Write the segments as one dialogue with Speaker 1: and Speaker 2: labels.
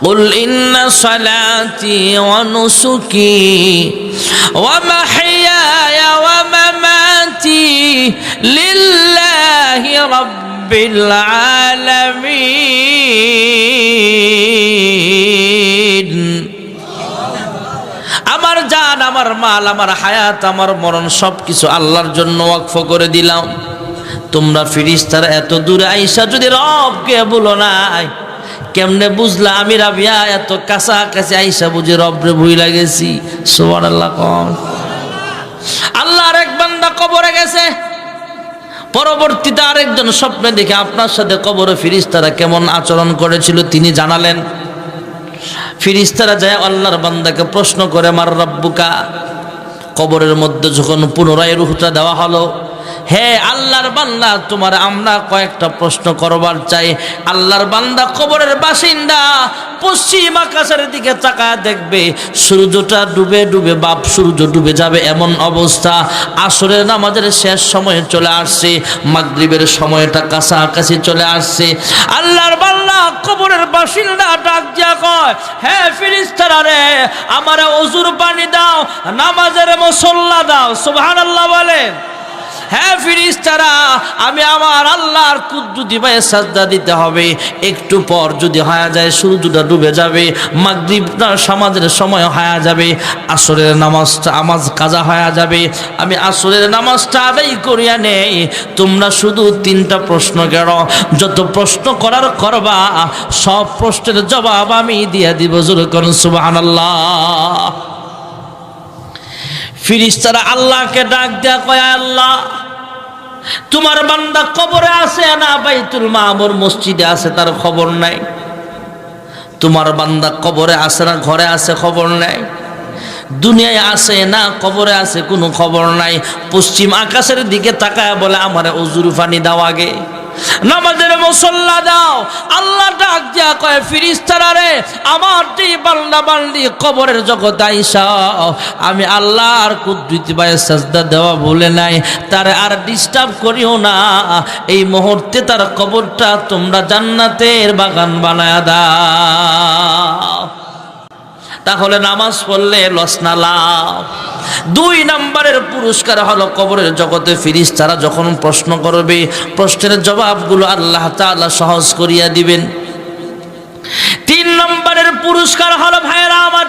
Speaker 1: قل إن صلاتي ونسكي ومحياي ومماتي لله رب العالمين আমার জান আমার মাল আমার হায়াত আমার মরণ সব কিছু আল্লাহর জন্য ওয়াকফ করে দিলাম তোমরা ফিরিস্তার এত দূরে আইসা যদি রবকে বলো নাই কেমনে বুঝলা আমি রাবিয়া? এত কাছাকাছি আইসা বুঝি রবরে ভুই লাগেছি। সোমান আল্লাহ কম। আল্লাহর এক বান্দা কবরে গেছে। পরবর্তীতে আরেকজন স্বপ্নে দেখে আপনার সাথে কবরে ফিরিস্তারা কেমন আচরণ করেছিল তিনি জানালেন। ফিরিস্তারা যায় আল্লাহর বান্দাকে প্রশ্ন করে, মার রব্বুকা? কবরের মধ্যে যখন পুনরায় রুহটা দেওয়া হলো হে আল্লাহর বান্দা, তোমার আমরা কয়েকটা প্রশ্ন করবার চাই। আল্লাহর বান্দা কবরের বাসিন্দা, পশ্চিম আকাশের দিকে তাকায় দেখবে, সূর্যটা ডুবে ডুবে, বাপ সূর্য ডুবে যাবে এমন অবস্থা। আসরের নামাজের শেষ সময়ে চলে আসছে, মাগরিবের সময়টা কাছাকাছি চলে আসছে। আল্লাহর বান্দা কবরের বাসিন্দা ডাক দিয়া কয়, হে ফিরিস্তারা রে, আমারে অজুর পানি দাও, নামাজের মসল্লা দাও। সুবহানাল্লাহ বলেন। হ্যাঁ ফিরিস তারা আমি আমার আল্লাহর কুদ্দুতি পায়ে সাজদা দিতে হবে। একটু পর যদি হয়ে যায় সূর্যটা ডুবে যাবে। মাগরিবটা সমাজের সময় হয়ে যাবে। আসরের নামাজটা, আমাজ কাজা হয়ে যাবে। আমি আসরের নামাজটা আদায় করিয়া নেই। তোমরা শুধু তিনটা প্রশ্ন কেন যত প্রশ্ন করার করবা, সব প্রশ্নের জবাব আমি দিয়ে দিব। জোর করুন, সুবহানাল্লাহ। ফিরিস্তারা আল্লাহকে ডাক দেয়া কয় আল্লাহ, তোমার বান্দা কবরে আছে না বাইতুল মামুর মসজিদে আছে তার খবর নাই? তোমার বান্দা কবরে আছে না ঘরে আছে খবর নাই? দুনিয়ায় আছে না কবরে আছে কোনো খবর নাই? পশ্চিম আকাশের দিকে তাকায় বলে, আমার অজুর পানি দাও আগে। নামাজের মুসল্লা দাও। আল্লাহ ডাক দিয়া কয়, ফিরিস্তারা রে, আমার যে বান্দা বান্দি কবরের জগৎ আইসা, আমি আল্লাহর কুদ্রিতি বায়ে সাজদা দেওয়া বলে নাই, তার আর ডিস্টার্ব করিও না। এই মুহূর্তে তার কবরটা তোমরা জান্নাতের বাগান বানায় দাও। তাহলে নামাজ পড়লে লসনা লাভ। দুই নম্বরের পুরস্কার হলো কবরের জগতে ফিরিস। তারা যখন প্রশ্ন করবে, প্রশ্নের জবাবগুলো আল্লাহ তাআলা সহজ করিয়া দিবেন। তিন নম্বরের পুরস্কার হলো, ভাইয়েরা আমার,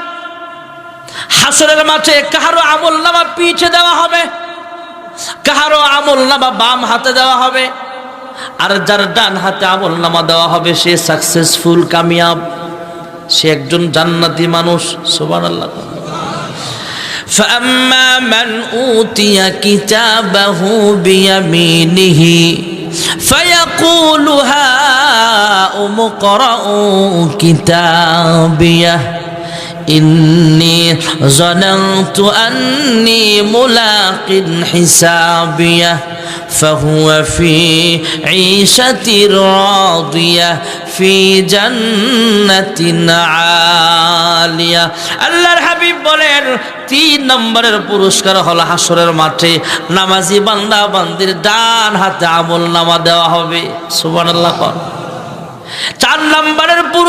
Speaker 1: হাসরের মাঠে কাহারো আমল নামা পিছে দেওয়া হবে? কাহারো আমল নামা বাম হাতে দেওয়া হবে? আর যার ডান হাতে আমল নামা দেওয়া হবে, সে সাকসেসফুল কামিয়াব। সে একজন জান্নাতি মানুষ। সোবান আল্লাহ فأما من أوتي كتابه بيمينه فيقول هاؤم اقرءوا كتابيه. إني ظننت أني ملاق حسابيه فهو في عيشة راضية في جنة عالية আল্লাহর হাবিব বলেন তিন নম্বরের পুরস্কার হলো হাসরের মাঠে নামাজি বান্দা বান্দির ডান হাতে আমল নামা দেওয়া হবে সুবহানাল্লাহ চার নম্বরের পুরস্কার